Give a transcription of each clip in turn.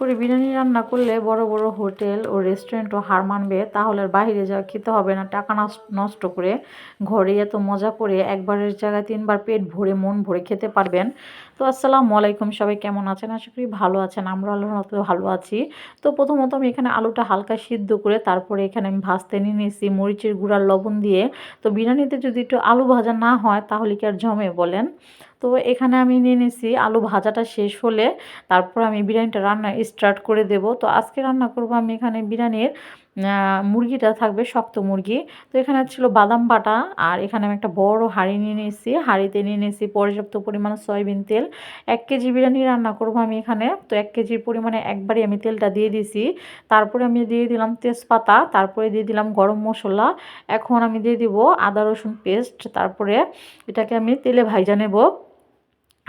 করে বিরিয়ানি রান্না করলে বড় বড় হোটেল ও রেস্টুরেন্টও হার মানবে, তাহলে বাইরে যা খেতে হবে না। টাকা নষ্ট- নষ্ট করে ঘরে এত মজা করে একবারের জায়গায় তিনবার পেট ভরে, মন ভরে খেতে পারবেন। তো আসসালামু আলাইকুম। সবাই কেমন আছেন? আশা করি ভালো আছেন। আমরা আল্লাহর ভালো আছি। তো প্রথমত আমি এখানে আলুটা হালকা সিদ্ধ করে তারপরে এখানে আমি ভাজতে নিয়ে নিয়েছি মরিচের গুঁড়ার লবণ দিয়ে। তো বিরিয়ানিতে যদি একটু আলু ভাজা না হয় তাহলে কি আর জমে বলেন? তো এখানে আমি নিয়ে নিয়েছি আলু ভাজাটা শেষ হলে তারপর আমি বিরিয়ানিটা রান্না স্টার্ট করে দেব। তো আজকে রান্না করব আমি এখানে বিরিয়ানির মুরগিটা থাকবে শক্ত মুরগি। তো এখানে ছিল বাদাম বাটা, আর এখানে আমি একটা বড় হাঁড়ি নিয়ে নিয়েছি। হাঁড়িতে নিয়ে নিয়েছি পর্যাপ্ত পরিমাণে সয়াবিন তেল। এক কেজি বিরিয়ানি রান্না করব আমি এখানে। তো এক কেজির পরিমাণে একবারই আমি তেলটা দিয়ে দিছি তারপরে আমি দিয়ে দিলাম তেজপাতা, তারপরে দিয়ে দিলাম গরম মশলা। এখন আমি দিয়ে দিব আদা রসুন পেস্ট। তারপরে এটাকে আমি তেলে ভাইজা নেব।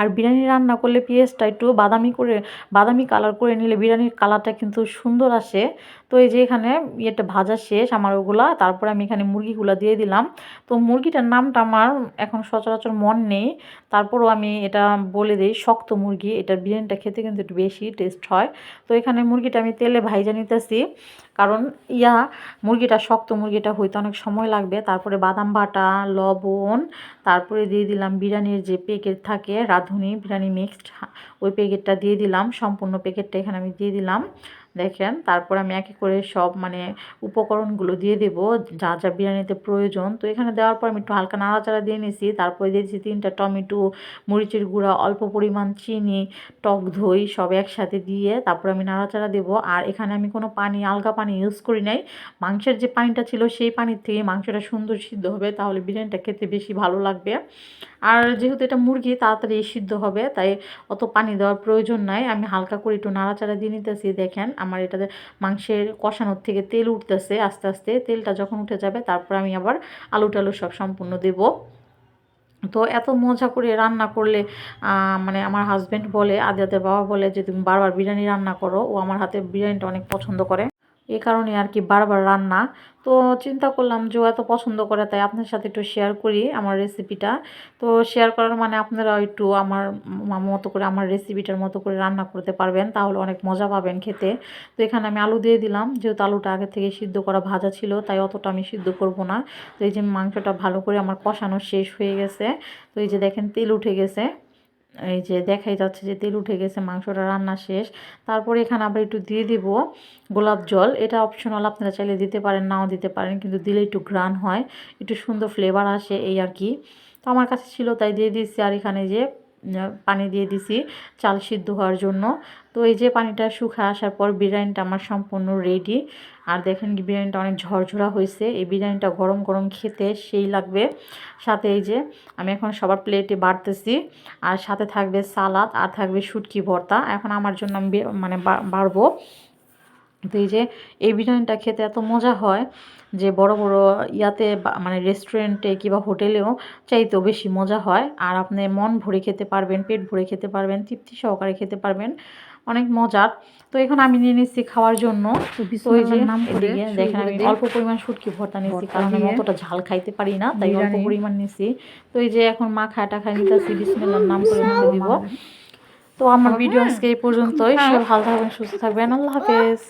আর বিরিয়ানি রান্না করলে পেঁয়াজটা একটু বাদামি করে, বাদামি কালার করে নিলে বিরিয়ানির কালারটা কিন্তু সুন্দর আসে। তো এই যে এখানে ইয়েটা ভাজা শেষ, আমার ওগুলা। তারপরে আমি এখানে মুরগিগুলো দিয়ে দিলাম। তো মুরগিটার নামটা আমার এখন সচরাচর মন নেই। তারপরও আমি এটা বলে দিই, শক্ত মুরগি। এটার বিরিয়ানিটা খেতে কিন্তু একটু বেশি টেস্ট হয়। তো এখানে মুরগিটা আমি তেলে ভাইজা নিতেছি। কারণ ইয়া, মুরগিটা শক্ত মুরগিটা হইতে অনেক সময় লাগবে। তারপরে বাদাম বাটা, লবণ, তারপরে দিয়ে দিলাম বিরিয়ানির যে প্যাকেট থাকে রাঁধুনি বিরিয়ানি মিক্সড ওই প্যাকেটটা দিয়ে দিলাম সম্পূর্ণ প্যাকেটটা এখানে আমি দিয়ে দিলাম। দেখেন, তারপর আমি একে করে সব মানে উপকরণগুলো দিয়ে দেব, যা যা বিরিয়ানিতে প্রয়োজন। তো এখানে দেওয়ার পর আমি একটু হালকা নাড়াচাড়া দিয়ে নিয়েছি তারপরে দিয়েছি তিনটা টমেটো, মরিচের গুঁড়া, অল্প পরিমাণ চিনি, টক দই, সব একসাথে দিয়ে তারপর আমি নাড়াচাড়া দেবো। আর এখানে আমি কোনো পানি, আলগা পানি ইউজ করি নাই। মাংসের যে পানিটা ছিল সেই পানির থেকে মাংসটা সুন্দর সিদ্ধ হবে, তাহলে বিরিয়ানিটা খেতে বেশি ভালো লাগবে। আর যেহেতু এটা মুরগি, তাড়াতাড়ি সিদ্ধ হবে, তাই অত পানি দেওয়ার প্রয়োজন নাই। আমি হালকা করে একটু নাড়াচাড়া দিয়ে নিতেছি, দেখেন। আমার এটাতে মাংসের কষানোর থেকে তেল উঠতেছে আস্তে আস্তে, তেলটা যখন উঠে যাবে, তারপর আমি আবার আলু টালু সব সম্পূর্ণ দেবো। তো এত মজা করে রান্না করলে মানে আমার হাজব্যান্ড বলে, আদিয়াদের বাবা বলে যে, তুমি বারবার বিরিয়ানি রান্না করো, ও আমার হাতে বিরিয়ানিটা অনেক পছন্দ করে। এই কারণে আর কি বারবার রান্না। তো চিন্তা করলাম যে এত পছন্দ করে, তাই আপনার সাথে একটু শেয়ার করি আমার রেসিপিটা তো শেয়ার করার মানে আপনারা একটু আমার মতো করে, আমার রেসিপিটার মতো করে রান্না করতে পারবেন, তাহলে অনেক মজা পাবেন খেতে। তো এখানে আমি আলু দিয়ে দিলাম, যেহেতু আলুটা আগে থেকে সিদ্ধ করা ভাজা ছিল, তাই অতটা আমি সিদ্ধ করব না। তো এই যে মাংসটা ভালো করে আমার কষানো শেষ হয়ে গেছে। তো এই যে দেখেন, তেল উঠে গেছে। এই যে দেখাই যাচ্ছে যে তেল উঠে গেছে, মাংসটা রান্না শেষ। তারপরে এখানে আবার একটু দিয়ে দিব গোলাপ জল। এটা অপশনাল আপনারা চাইলে দিতে পারেন, নাও দিতে পারেন, কিন্তু দিলে একটু গ্রান হয়, একটু সুন্দর ফ্লেভার আসে এই আর কি। তো আমার কাছে ছিল তাই দিয়ে দিচ্ছি আর এখানে যে পানি দিয়ে দিছি, চাল সিদ্ধ হওয়ার জন্য। তো এই যে পানিটা শুকা আসার পর বিরিয়ানিটা আমার সম্পূর্ণ রেডি আর দেখেন কি, বিরিয়ানিটা অনেক ঝরঝরা হয়েছে। এই বিরিয়ানিটা গরম গরম খেতে সেই লাগবে। সাথে এই যে আমি এখন সবার প্লেটে বাড়তেছি। আর সাথে থাকবে সালাদ আর থাকবে শুটকি ভর্তা। এখন আমার জন্য আমি মানে বাড়বো। তো এই যে এই বিরিয়ানিটা খেতে এত মজা হয় যে বড় বড় ইয়াতে মানে রেস্টুরেন্টে কিংবা হোটেলেও চাইতেও বেশি মজা হয়। আর আপনি মন ভরে খেতে পারবেন পেট ভরে খেতে পারবেন তৃপ্তি সহকারে খেতে পারবেন। অনেক মজার। তো এখন আমি নিয়ে নিচ্ছি খাওয়ার জন্য। দেখেন আমি অল্প পরিমাণ শুটকি ভর্তা নিচ্ছি কারণ আমি অতটা ঝাল খাইতে পারি না তাই অল্প পরিমাণ নিচ্ছি। তো এই যে এখন মা খায় টাখায় নিতেছি বিসমিল্লার নাম করে মুখে দিব। তো আমার ভিডিও আজকে এই পর্যন্তই। সবাই ভালো থাকবেন সুস্থ থাকবেন। আল্লাহ হাফেজ।